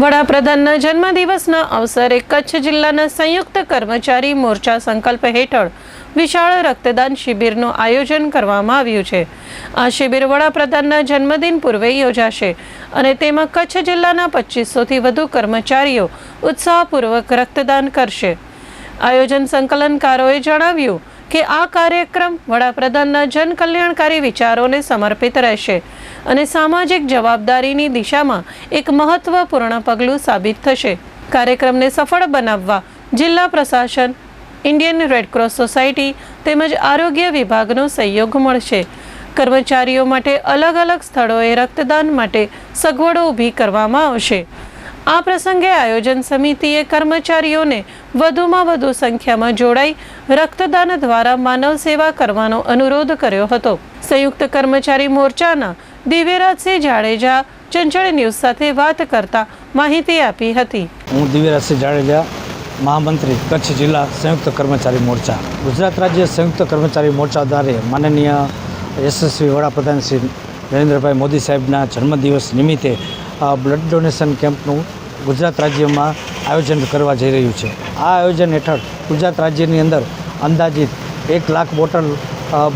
વડાપ્રધાનના જન્મદિવસના અવસરે કચ્છ જિલ્લાના સંયુક્ત કર્મચારી મોરચા સંકલ્પ હેઠળ વિશાળ રક્તદાન શિબિરનું આયોજન કરવામાં આવ્યું છે. આ શિબિર વડાપ્રધાનના જન્મદિન પૂર્વે યોજાશે અને તેમાં કચ્છ જિલ્લાના પચીસોથી વધુ કર્મચારીઓ ઉત્સાહપૂર્વક રક્તદાન કરશે. આયોજન સંકલનકારોએ જણાવ્યું કે આ કાર્યક્રમ વડાપ્રધાનના જનકલ્યાણકારી વિચારોને સમર્પિત રહેશે અને સામાજિક જવાબદારીની દિશામાં એક મહત્વપૂર્ણ પગલું સાબિત થશે. કાર્યક્રમને સફળ બનાવવા જિલ્લા પ્રશાસન, ઇન્ડિયન રેડક્રોસ સોસાયટી તેમજ આરોગ્ય વિભાગનો સહયોગ મળશે. કર્મચારીઓ માટે અલગ અલગ સ્થળોએ રક્તદાન માટે સગવડો ઊભી કરવામાં આવશે. આ પ્રસંગે આયોજન સમિતિએ કર્મચારીઓને વધુમાં વધુ સંખ્યામાં જોડાઈ રક્તદાન દ્વારા માનવ સેવા કરવાનો અનુરોધ કર્યો હતો. સંયુક્ત કર્મચારી મોરચાના દિવ્યરાજસિંહ જાડેજા ચંચળ ન્યૂઝ સાથે વાત કરતા માહિતી આપી હતી. હું દિવ્યરાજસિંહ જાડેજા, મહામંત્રી કચ્છ જિલ્લા સંયુક્ત કર્મચારી મોરચા. ગુજરાત રાજ્ય સંયુક્ત કર્મચારી મોરચા દ્વારા માનનીય યશસ્વી વડાપ્રધાન શ્રી નરેન્દ્રભાઈ મોદી સાહેબના જન્મદિવસ નિમિત્તે બ્લડ ડોનેશન કેમ્પનું ગુજરાત રાજ્યમાં આયોજન કરવા જઈ રહ્યું છે. આ આયોજન હેઠળ ગુજરાત રાજ્યની અંદર અંદાજિત એક લાખ બોટલ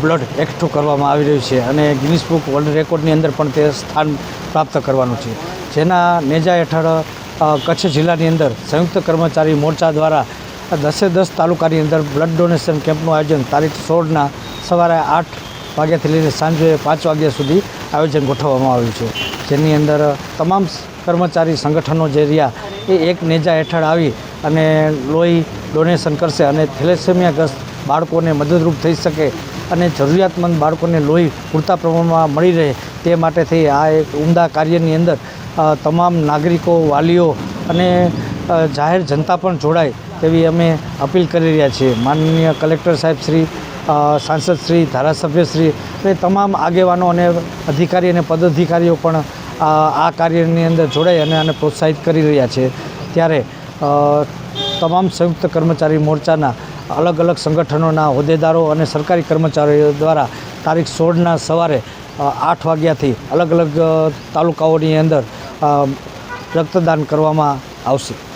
બ્લડ એકઠું કરવામાં આવી રહ્યું છે અને ગિનિસ બુક વર્લ્ડ રેકોર્ડની અંદર પણ તે સ્થાન પ્રાપ્ત કરવાનું છે. જેના નેજા હેઠળ કચ્છ જિલ્લાની અંદર સંયુક્ત કર્મચારી મોરચા દ્વારા દસે દસ તાલુકાની અંદર બ્લડ ડોનેશન કેમ્પનું આયોજન તારીખ સોળના સવારે આઠ વાગ્યાથી લઈને સાંજે પાંચ વાગ્યા સુધી આયોજન ગોઠવવામાં આવ્યું છે. જેની અંદર તમામ કર્મચારી સંગઠનો જે રહ્યા, એ એક નેજા હેઠળ આવી અને લોહી ડોનેશન કરશે અને થેલેસેમિયાગ્રસ્ત બાળકોને મદદરૂપ થઈ શકે અને જરૂરિયાતમંદ બાળકોને લોહી પૂરતા પ્રમાણમાં મળી રહે તે માટે થઈ આ એક ઉમદા કાર્યની અંદર તમામ નાગરિકો, વાલીઓ અને જાહેર જનતા પણ જોડાય તેવી અમે અપીલ કરી રહ્યા છીએ. માનનીય કલેક્ટર સાહેબ શ્રી અ, ધારાસભ્યશ્રી શ્રી એ તમામ આગેવાનો અને અધિકારી અને પદાધિકારીઓ પણ આ કાર્યની અંદર જોડાઈ અને આને પ્રોત્સાહિત કરી રહ્યા છે. ત્યારે તમામ સંયુક્ત કર્મચારી મોરચાના અલગ અલગ સંગઠનોના હોદ્દેદારો અને સરકારી કર્મચારીઓ દ્વારા તારીખ સોળના સવારે આઠ વાગ્યાથી અલગ અલગ તાલુકાઓની અંદર રક્તદાન કરવામાં આવશે.